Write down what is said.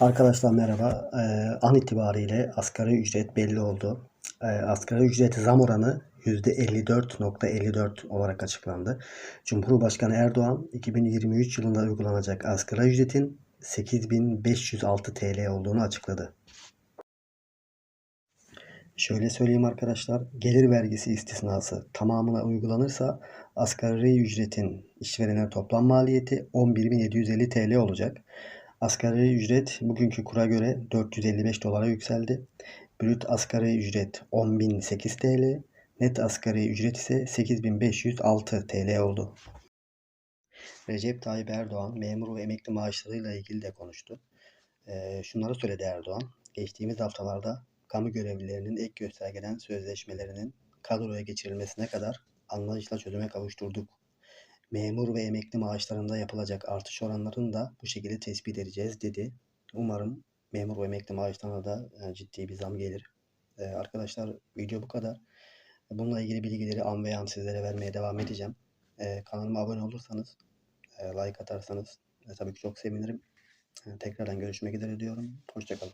Arkadaşlar merhaba. Ee, an itibariyle asgari ücret belli oldu. Ee, asgari ücret zam oranı %54.54 olarak açıklandı. Cumhurbaşkanı Erdoğan 2023 yılında uygulanacak asgari ücretin 8506 TL olduğunu açıkladı. Şöyle söyleyeyim arkadaşlar, gelir vergisi istisnası tamamına uygulanırsa asgari ücretin işverene toplam maliyeti 11.750 TL olacak. Asgari ücret bugünkü kura göre 455 dolara yükseldi. Brüt asgari ücret 10.008 TL, net asgari ücret ise 8.506 TL oldu. Recep Tayyip Erdoğan memur ve emekli maaşlarıyla ilgili de konuştu. Ee, şunları söyledi Erdoğan. Geçtiğimiz haftalarda kamu görevlilerinin ek göstergeden sözleşmelerinin kadroya geçirilmesine kadar anlayışla çözüme kavuşturduk. Memur ve emekli maaşlarında yapılacak artış oranlarını da bu şekilde tespit edeceğiz dedi. Umarım memur ve emekli maaşlarına da e, ciddi bir zam gelir. Ee, arkadaşlar video bu kadar. Bununla ilgili bilgileri an ve an sizlere vermeye devam edeceğim. Ee, kanalıma abone olursanız, e, like atarsanız e, tabii ki çok sevinirim. E, tekrardan görüşmek üzere diyorum. Hoşçakalın.